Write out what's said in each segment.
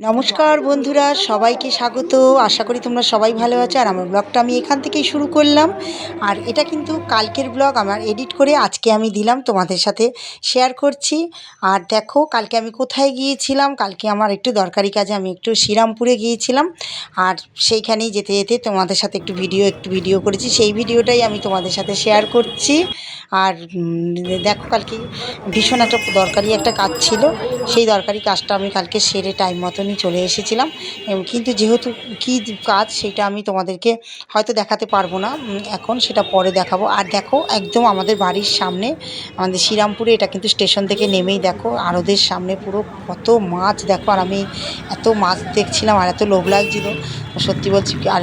নমস্কার বন্ধুরা, সবাইকে স্বাগত। আশা করি তোমরা সবাই ভালো আছো আর আমার ব্লগটা আমি এখান থেকেই শুরু করলাম। আর এটা কিন্তু কালকের ব্লগ আমার এডিট করে আজকে আমি দিলাম, তোমাদের সাথে শেয়ার করছি। আর দেখো, কালকে আমি কোথায় গিয়েছিলাম? কালকে আমার একটু দরকারি কাজে আমি একটু শ্রীরামপুরে গিয়েছিলাম। আর সেইখানেই যেতে যেতে তোমাদের সাথে একটু ভিডিও একটু ভিডিও করেছি। সেই ভিডিওটাই আমি তোমাদের সাথে শেয়ার করছি। আর দেখো, কালকে ভীষণ একটা দরকারি একটা কাজ ছিল। সেই দরকারি কাজটা আমি কালকে সেরে টাইম মতনই চলে এসেছিলাম কিন্তু যেহেতু কি কাজ সেটা আমি তোমাদেরকে হয়তো দেখাতে পারব না এখন সেটা পরে দেখাবো। আর দেখো, একদম আমাদের বাড়ির সামনে, আমাদের শ্রীরামপুরে, এটা কিন্তু স্টেশন থেকে নেমেই দেখো, আরদের সামনে পুরো কত মাছ, দেখো, আর আমি এত মাছ দেখছিলাম, আর এত লোভ লাগছিল। সত্যি বলছি, আর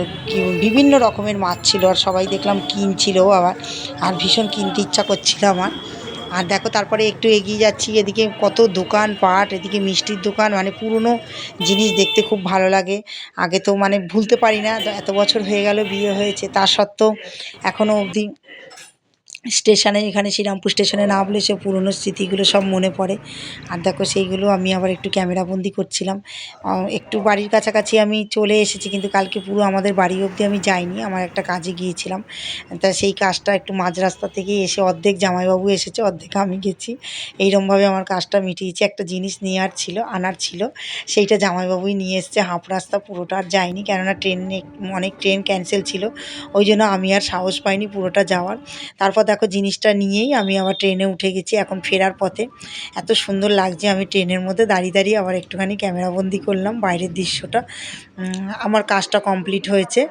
বিভিন্ন রকমের মাছ ছিল, আর সবাই দেখলাম কিনছিল আবার, আর ভীষণ কিনতে ইচ্ছা করছিল আমার। আর দেখো তারপরে একটু এগিয়ে যাচ্ছি, এদিকে কত দোকান পাট, এদিকে মিষ্টির দোকান মানে পুরনো জিনিস দেখতে খুব ভালো লাগে। আগে তো মানে ভুলতে পারি না, এত বছর হয়ে গেল বিয়ে হয়েছে, তা সত্ত্বেও এখনও অবধি স্টেশনে, এখানে শ্রীরামপুর স্টেশনে নামলে সে পুরনো স্মৃতিগুলো সব মনে পড়ে। আর দেখো সেইগুলো আমি আবার একটু ক্যামেরাবন্দি করছিলাম। একটু বাড়ির কাছাকাছি আমি চলে এসেছি, কিন্তু কালকে পুরো আমাদের বাড়ি অবধি আমি যাইনি, আমার একটা কাজে গিয়েছিলাম। তা সেই কাজটা একটু মাঝ রাস্তা থেকে এসে অর্ধেক জামাইবাবু এসেছে, অর্ধেক আমি গেছি। এইরমভাবে আমার কাজটা মিটিয়েছি, একটা জিনিস নেওয়ার ছিল, আনার ছিল, সেইটা জামাইবাবুই নিয়ে এসছে। হাফ রাস্তা পুরোটা আর যায়নি কেননা ট্রেনে অনেক ট্রেন ক্যান্সেল ছিল, ওই জন্য আমি আর সাহস পাইনি পুরোটা যাওয়ার। তারপর দেখো জিনিসটা নিয়েই আমি আবার ট্রেনে উঠে গেছি এখন ফেরার পথে। এত সুন্দর লাগছে আমি ট্রেনের মধ্যে দাঁড়িয়ে দাঁড়িয়ে আবার একটুখানি ক্যামেরাবন্দি করলাম বাইরের দৃশ্যটা। আমার কাজটা কমপ্লিট হয়েছে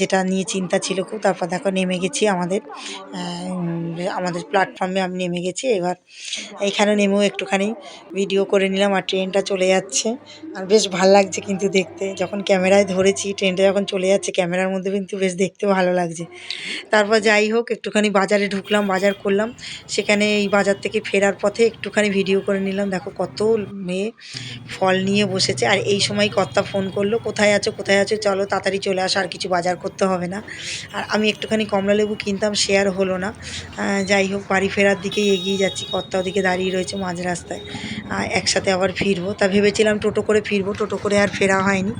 যেটা নিয়ে চিন্তা ছিল খুব। তারপর দেখো নেমে গেছি আমাদের আমাদের প্ল্যাটফর্মে আমি নেমে গেছি। এবার এখানে নেমেও একটুখানি ভিডিও করে নিলাম আর ট্রেনটা চলে যাচ্ছে। আর বেশ ভালো লাগছে কিন্তু দেখতে। যখন ক্যামেরায় ধরেছি, ট্রেনটা যখন চলে যাচ্ছে, ক্যামেরার মধ্যে কিন্তু বেশ দেখতে ভালো লাগছে। তারপর যাই হোক, একটুখানি বাজারে ঢুকলাম, বাজার করলাম। সেখানে এই বাজার থেকে ফেরার পথে একটুখানি ভিডিও করে নিলাম। দেখো কত মেয়ে ফল নিয়ে বসেছে। আর এই সময় কর্তা ফোন করল, কোথায় আছো? কোথায় আছো? চলো তাড়াতাড়ি চলে আসো, আর কিছু বাজার করতে হবে না। আর আমি একটুখানি কমলা লেবু কিনতাম আর হলো না। যাই হোক, বাড়ি ফেরার দিকেই এগিয়ে যাচ্ছি। কর্তা ওদিকে দাঁড়িয়ে রয়েছে মাঝ রাস্তায়। একসাথে আবার ফিরবো। তা ভেবেছিলাম টোটো করে ফিরবো। টোটো করে আর ফেরা হয়নি।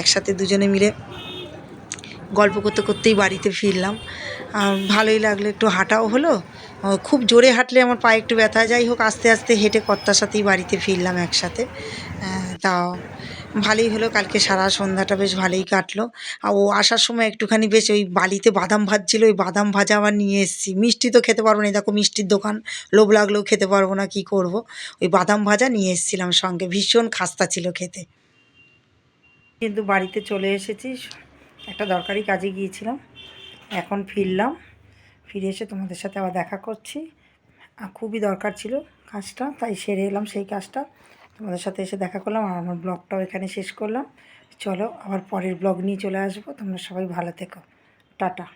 একসাথে দুজনে মিলে গল্প করতে করতেই বাড়িতে ফিরলাম। ভালোই লাগল একটু হাঁটাও হলো। খুব জোরে হাঁটলে আমার পায়ে একটু ব্যথা। যাই হোক আস্তে আস্তে হেঁটে কর্তার সাথেই বাড়িতে ফিরলাম একসাথে। আহ, তা ভালোই হলো কালকে সারা সন্ধ্যাটা বেশ ভালোই কাটলো। আর ও আসার সময় একটুখানি বেশ ওই বালিতে বাদাম ভাজছিল ওই বাদাম ভাজা আবার নিয়ে এসেছি। মিষ্টি তো খেতে পারব না দেখো মিষ্টির দোকান। লোভ লাগলেও খেতে পারব না কি করব? ওই বাদাম ভাজা নিয়ে এসেছিলাম সঙ্গে ভীষণ খাস্তা ছিল খেতে। কিন্তু বাড়িতে চলে এসেছি। একটা দরকারি কাজে গিয়েছিলাম, এখন ফিরলাম, ফিরে এসে তোমাদের সাথে আবার দেখা করছি। খুবই দরকার ছিল কাজটা, তাই সেরে এলাম সেই কাজটা। তোমাদের সাথে এসে দেখা করলাম আর আমার ব্লগটাও এখানে শেষ করলাম। চলো আবার পরের ব্লগ নিয়ে চলে আসব, তোমরা সবাই ভালো থেকো। টাটা।